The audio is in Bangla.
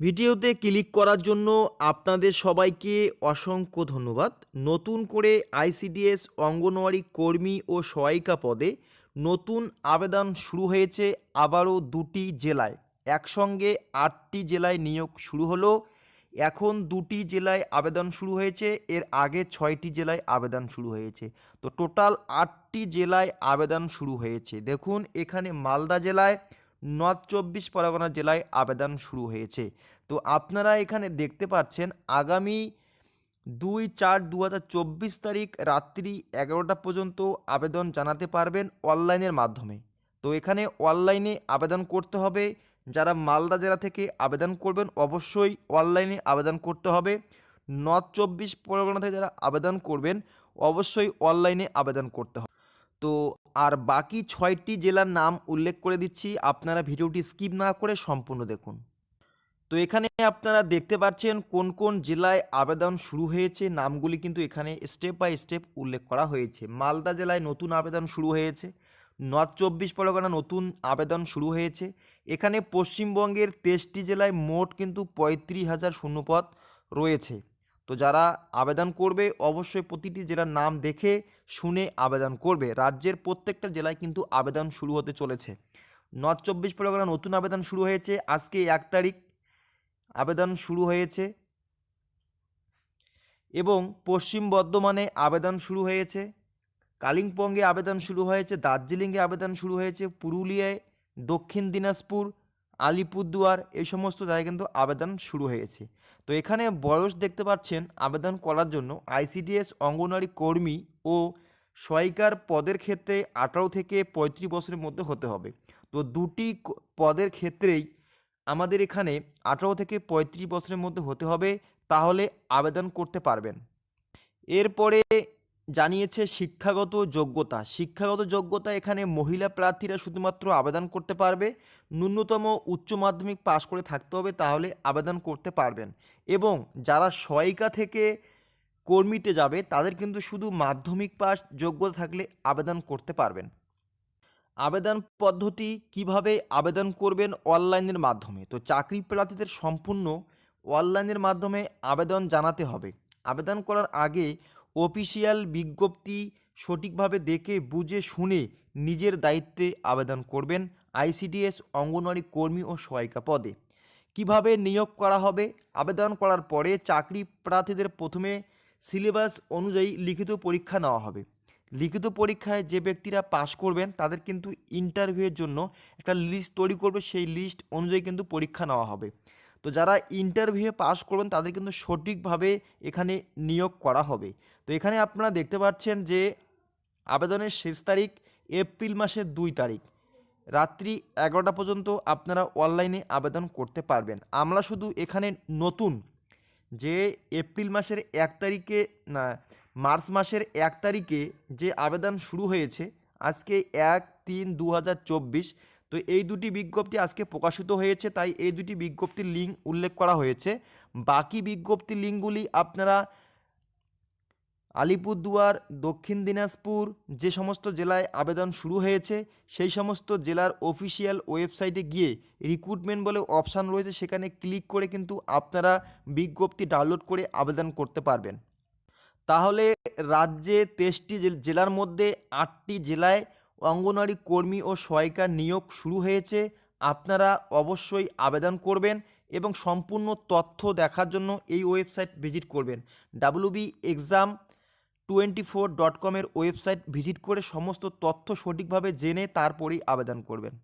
ভিডিওতে ক্লিক করার জন্য আপনাদের সবাইকে অসংখ্য ধন্যবাদ। নতুন করে আইসিডিএস অঙ্গনওয়াড়ি কর্মী ও সহায়িকা পদে নতুন আবেদন শুরু হয়েছে আবারও দুটি জেলায়। একসঙ্গে আটটি জেলায় নিয়োগ শুরু হলো। এখন দুটি জেলায় আবেদন শুরু হয়েছে, এর আগে ছয়টি জেলায় আবেদন শুরু হয়েছে। তো টোটাল আটটি জেলায় আবেদন শুরু হয়েছে। দেখুন, এখানে মালদা জেলায় নর্থ চব্বিশ পরগনা জেলায় আবেদন শুরু হয়েছে। তো আপনারা এখানে দেখতে পাচ্ছেন, আগামী দুই চার দু হাজার চব্বিশ তারিখ রাত্রি এগারোটা পর্যন্ত আবেদন জানাতে পারবেন অনলাইনের মাধ্যমে। তো এখানে অনলাইনে আবেদন করতে হবে। যারা মালদা জেলা থেকে আবেদন করবেন, অবশ্যই অনলাইনে আবেদন করতে হবে। নর্থ চব্বিশ পরগনা থেকে যারা আবেদন করবেন, অবশ্যই অনলাইনে আবেদন করতে হবে। তো আর বাকি ছয়টি জেলার নাম উল্লেখ করে দিচ্ছি, আপনারা ভিডিওটি স্কিপ না করে সম্পূর্ণ দেখুন। তো এখানে আপনারা দেখতে পাচ্ছেন কোন কোন জেলায় আবেদন শুরু হয়েছে, নামগুলি কিন্তু এখানে স্টেপ বাই স্টেপ উল্লেখ করা হয়েছে। মালদা জেলায় নতুন আবেদন শুরু হয়েছে, নর্থ চব্বিশ পরগনা নতুন আবেদন শুরু হয়েছে, এখানে পশ্চিমবঙ্গের তেইশটি জেলায় মোট কিন্তু পঁয়ত্রিশ হাজার শূন্যপদ রয়েছে। তো যারা আবেদন করবে, অবশ্যই প্রতিটি জেলার নাম দেখে শুনে আবেদন করবে। রাজ্যের প্রত্যেকটা জেলায় কিন্তু আবেদন শুরু হতে চলেছে। নর্থ চব্বিশ পরগনা নতুন আবেদন শুরু হয়েছে। আজকে এক তারিখ আবেদন শুরু হয়েছে। এবং পশ্চিম বর্ধমানে আবেদন শুরু হয়েছে। কালিম্পংয়ে আবেদন শুরু হয়েছে। দার্জিলিংয়ে আবেদন শুরু হয়েছে। পুরুলিয়ায়, দক্ষিণ দিনাজপুর আলিপুরদুয়ার, এই সমস্ত জায়গায় কিন্তু আবেদন শুরু হয়েছে। তো এখানে বয়স দেখতে পাচ্ছেন, আবেদন করার জন্য আইসিডিএস, অঙ্গনওয়াড়ি কর্মী ও সহায়িকার পদের ক্ষেত্রে আঠারো থেকে পঁয়ত্রিশ বছরের মধ্যে হতে হবে। তো দুটি পদের ক্ষেত্রেই আমাদের এখানে আঠারো থেকে পঁয়ত্রিশ বছরের মধ্যে হতে হবে, তাহলে আবেদন করতে পারবেন। এরপরে জানিয়েছে শিক্ষাগত যোগ্যতা। শিক্ষাগত যোগ্যতা এখানে মহিলা প্রার্থীরা শুধুমাত্র আবেদন করতে পারবে। ন্যূনতম উচ্চ মাধ্যমিক পাশ করে থাকতে হবে, তাহলে আবেদন করতে পারবেন। এবং যারা সহায়িকা থেকে কর্মীতে যাবে, তাদের কিন্তু শুধু মাধ্যমিক পাস যোগ্যতা থাকলে আবেদন করতে পারবেন। আবেদন পদ্ধতি কীভাবে আবেদন করবেন অনলাইনের মাধ্যমে? তো চাকরি প্রার্থীদের সম্পূর্ণ অনলাইনের মাধ্যমে আবেদন জানাতে হবে। আবেদন করার আগে অফিসিয়াল বিজ্ঞপ্তি সঠিকভাবে দেখে, বুঝে, শুনে নিজের দায়িত্বে আবেদন করবেন আইসিডিএস অঙ্গনওয়াড়ি কর্মী ও সহায়িকা পদে। কীভাবে নিয়োগ করা হবে? আবেদন করার পরে চাকরি প্রার্থীদের প্রথমে সিলেবাস অনুযায়ী লিখিত পরীক্ষা নেওয়া হবে। লিখিত পরীক্ষায় যে ব্যক্তিরা পাশ করবেন, তাদের কিন্তু ইন্টারভিউয়ের জন্য একটা লিস্ট তৈরি করবে। সেই লিস্ট অনুযায়ী কিন্তু পরীক্ষা নেওয়া হবে। তো যারা ইন্টারভিউয়ে পাশ করবেন, তাদের কিন্তু সঠিকভাবে এখানে নিয়োগ করা হবে। তো এখানে আপনারা দেখতে পাচ্ছেন যে, আবেদনের শেষ তারিখ এপ্রিল মাসের দুই তারিখ। রাত্রি এগারোটা পর্যন্ত আপনারা অনলাইনে আবেদন করতে পারবেন। আমরা শুধু এখানে নতুন যে, এপ্রিল মাসের এক তারিখে, না, মার্চ মাসের এক তারিখে যে আবেদন শুরু হয়েছে, আজকে এক তিন দু তো এই দুটি বিজ্ঞপ্তি আজকে প্রকাশিত হয়েছে, তাই এই দুটি বিজ্ঞপ্তির লিঙ্ক উল্লেখ করা হয়েছে। বাকি বিজ্ঞপ্তির লিঙ্কগুলি আপনারা আলিপুরদুয়ার, দক্ষিণ দিনাজপুর যে সমস্ত জেলায় আবেদন শুরু হয়েছে, সেই সমস্ত জেলার অফিসিয়াল ওয়েবসাইটে গিয়ে রিক্রুটমেন্ট বলে অপশান রয়েছে, সেখানে ক্লিক করে কিন্তু আপনারা বিজ্ঞপ্তি ডাউনলোড করে আবেদন করতে পারবেন। তাহলে রাজ্যে তেইশটি জেল- জেলার মধ্যে আটটি জেলায় অঙ্গনওয়াড়ি কর্মী ও সহায়িকা নিয়োগ শুরু হয়েছে। আপনারা অবশ্যই আবেদন করবেন এবং সম্পূর্ণ তথ্য দেখার জন্য এই ওয়েবসাইট ভিজিট করবেন। WB exam twenty four dot কমের ওয়েবসাইট ভিজিট করে সমস্ত তথ্য সঠিকভাবে জেনে তারপরেই আবেদন করবেন।